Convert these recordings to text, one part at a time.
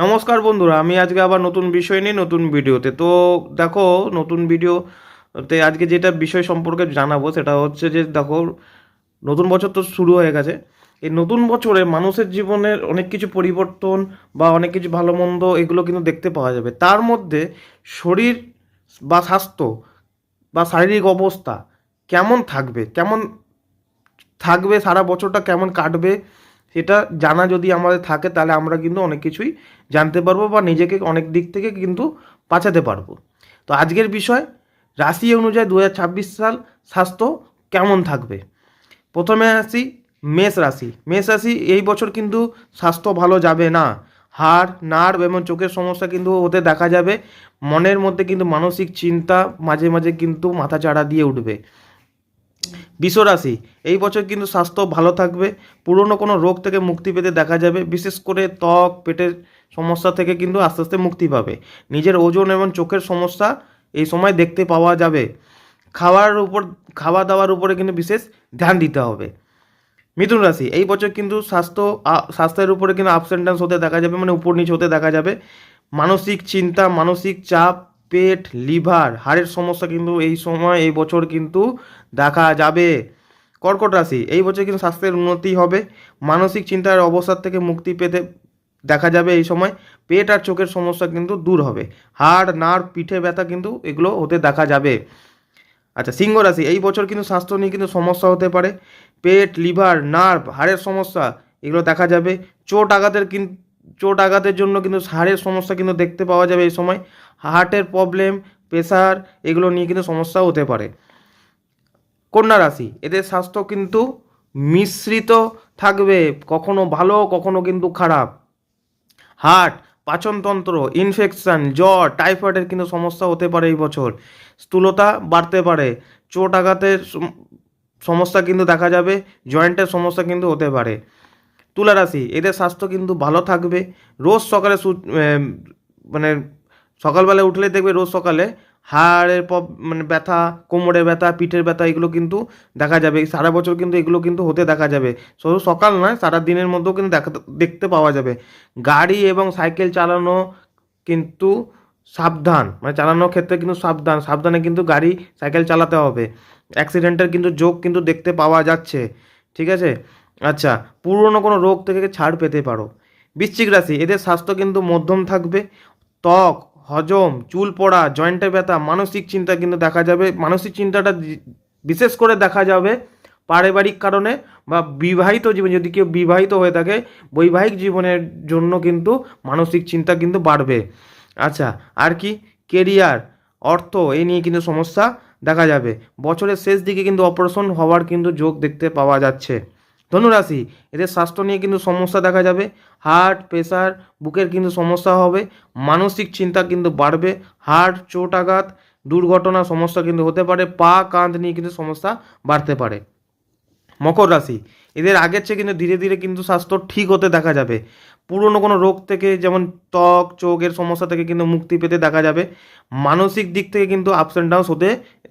নমস্কার বন্ধুরা, আমি আজকে আবার নতুন বিষয় নিয়ে নতুন ভিডিওতে। তো দেখো, নতুন ভিডিওতে আজকে যেটা বিষয় সম্পর্কে জানাব সেটা হচ্ছে যে, দেখো, নতুন বছর তো শুরু হয়ে গেছে। এই নতুন বছরে মানুষের জীবনের অনেক কিছু পরিবর্তন বা অনেক কিছু ভালো মন্দ এগুলো কিন্তু দেখতে পাওয়া যাবে। তার মধ্যে শরীর বা স্বাস্থ্য বা শারীরিক অবস্থা কেমন থাকবে? কেমন থাকবে? সারা বছরটা কেমন কাটবে? সেটা জানা যদি আমাদের থাকে, তাহলে আমরা কিন্তু অনেক কিছুই জানতে পারব বা নিজেকে অনেক দিক থেকে কিন্তু বাঁচাতে পারব। তো আজকের বিষয়, রাশি অনুযায়ী দু হাজার ছাব্বিশ সাল স্বাস্থ্য কেমন থাকবে? প্রথমে আসি মেষ রাশি। মেষ রাশি এই বছর কিন্তু স্বাস্থ্য ভালো যাবে না। হাড়, নার্ভ এবং চোখের সমস্যা কিন্তু হতে দেখা যাবে। মনের মধ্যে কিন্তু মানসিক চিন্তা মাঝে মাঝে কিন্তু মাথা চাড়া দিয়ে উঠবে। বিশ্বরাশি। এই বছর কিন্তু স্বাস্থ্য ভালো থাকবে। পুরনো কোনো রোগ থেকে মুক্তি পেতে দেখা যাবে। বিশেষ করে ত্বক, পেটের সমস্যা থেকে কিন্তু আস্তে আস্তে মুক্তি পাবে। নিজের ওজন এবং চোখের সমস্যা এই সময় দেখতে পাওয়া যাবে। খাওয়ার উপর, খাওয়া দাওয়ার উপরে কিন্তু বিশেষ ধ্যান দিতে হবে। মিথুন রাশি, এই বছর কিন্তু স্বাস্থ্য স্বাস্থ্যের উপরে কিন্তু আপস অ্যান্ড ডাউন্স হতে দেখা যাবে মানে উপর নিচ হতে দেখা যাবে। মানসিক চিন্তা, মানসিক চাপ পেট, লিভার, হাড়ের সমস্যা কিন্তু এই সময়, এই বছর কিন্তু দেখা যাবে। কর্কট রাশি, এই বছর কিন্তু স্বাস্থ্যের উন্নতি হবে। মানসিক চিন্তার অবসাদ থেকে মুক্তি পেতে দেখা যাবে এই সময়। পেট আর চোখের সমস্যা কিন্তু দূর হবে। হাড়, নাড়, পিঠে ব্যথা কিন্তু এগুলো হতে দেখা যাবে। আচ্ছা সিংহ রাশি, এই বছর কিন্তু স্বাস্থ্য নিয়ে কিন্তু সমস্যা হতে পারে। পেট, লিভার, নার্ভ, হাড়ের সমস্যা এগুলো দেখা যাবে। চোট আঘাতের কিন্তু চোট আঘাতের জন্য কিন্তু হাড়ের সমস্যা কিন্তু দেখতে পাওয়া যাবে এই সময়। হার্টের প্রবলেম প্রেশার এগুলো নিয়ে কিন্তু সমস্যা হতে পারে। কন্যা রাশি, এদের স্বাস্থ্য কিন্তু মিশ্রিত থাকবে, কখনো ভালো, কখনো কিন্তু খারাপ। হার্ট, পাচনতন্ত্র, ইনফেকশন, জ্বর, টাইফয়েডের কিন্তু সমস্যা হতে পারে এই বছর। স্থূলতা বাড়তে পারে, চোট আঘাতের সমস্যা কিন্তু দেখা যাবে, জয়েন্টের সমস্যা কিন্তু হতে পারে। তুলা রাশি এদের স্বাস্থ্য কিন্তু ভালো থাকবে। রোজ সকালে মানে সকালবেলা উঠলে দেখবে রোজ সকালে হাড়ের পব মানে ব্যথা, কোমরের ব্যথা, পিঠের ব্যথা, এগুলো কিন্তু দেখা যাবে। সারা বছর কিন্তু এগুলো কিন্তু হতে দেখা যাবে। শুধু সকাল নয়, সারা দিনের মধ্যেও কিন্তু দেখা, দেখতে পাওয়া যাবে। গাড়ি এবং সাইকেল চালানো কিন্তু সাবধান মানে চালানোর ক্ষেত্রে কিন্তু সাবধান। সাবধানে কিন্তু গাড়ি, সাইকেল চালাতে হবে। অ্যাক্সিডেন্টের কিন্তু যোগ কিন্তু দেখতে পাওয়া যাচ্ছে। ঠিক আছে? আচ্ছা পুরনো কোনো রোগ থেকে ছাড় পেতে পারো। বৃশ্চিক রাশি, এদের স্বাস্থ্য কিন্তু মধ্যম থাকবে। ত্বক, হজম, চুল পড়া, জয়েন্টে ব্যথা, মানসিক চিন্তা কিন্তু দেখা যাবে। মানসিক চিন্তাটা বিশেষ করে দেখা যাবে পারিবারিক কারণে বা বিবাহিত জীবন। যদি কেউ বিবাহিত হয়ে থাকে, বৈবাহিক জীবনের জন্য কিন্তু মানসিক চিন্তা কিন্তু বাড়বে। আচ্ছা আর কি? কেরিয়ার, অর্থ এই নিয়ে কিন্তু সমস্যা দেখা যাবে। বছরের শেষ দিকে কিন্তু অপারেশন হওয়ার কিন্তু যোগ দেখতে পাওয়া যাচ্ছে। ধনুরাশি, এদের স্বাস্থ্য নিয়ে কিন্তু সমস্যা দেখা যাবে হার্ট প্রেশার বুকের কিন্তু সমস্যা হবে, মানসিক চিন্তা কিন্তু বাড়বে হার্ট চোট আঘাত, দুর্ঘটনা সমস্যা কিন্তু হতে পারে, পা কাঁধ নিয়ে কিন্তু সমস্যা বাড়তে পারে। মকর রাশি, এদের আগের চেয়ে কিন্তু ধীরে ধীরে কিন্তু স্বাস্থ্য ঠিক হতে দেখা যাবে, পুরনো কোনো রোগ থেকে যেমন ত্বক, চোখের সমস্যা থেকে কিন্তু মুক্তি পেতে দেখা যাবে, মানসিক দিক থেকে কিন্তু আপস অ্যান্ড ডাউনস হতে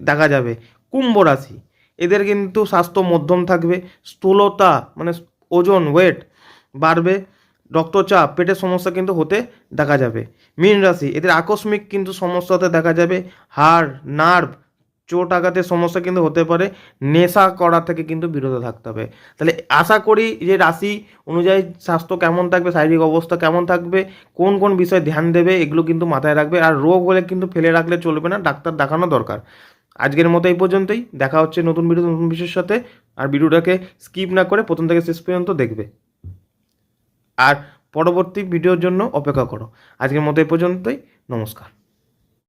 দেখা যাবে। কুম্ভ রাশি এদের কিন্তু স্বাস্থ্য মধ্যম থাকবে, স্থূলতা মানে ওজন ওয়েট বাড়বে, রক্তচাপ, পেটের সমস্যা কিন্তু হতে দেখা যাবে। মীন রাশি, এদের আকস্মিক কিন্তু সমস্যা হতে দেখা যাবে, হাড়, নার্ভ, চোট আঘাতের সমস্যা কিন্তু হতে পারে, নেশা করা থেকে কিন্তু বিরত থাকতে হবে। তাহলে আশা করি যে রাশি অনুযায়ী স্বাস্থ্য কেমন থাকবে, শারীরিক অবস্থা কেমন থাকবে, কোন কোন বিষয়ে ধ্যান দেবে, এগুলো কিন্তু মাথায় রাখবে, আর রোগ হলে কিন্তু ফেলে রাখলে চলবে না, ডাক্তার দেখানো দরকার। আজকের মতো এই পর্যন্তই। দেখা হচ্ছে নতুন ভিডিও নতুন বিষয়ের সাথে। আর ভিডিওটাকে স্কিপ না করে প্রথম থেকে শেষ পর্যন্ত দেখবে। আর পরবর্তী ভিডিওর জন্য অপেক্ষা করো। আজকের মতো এই পর্যন্তই। নমস্কার।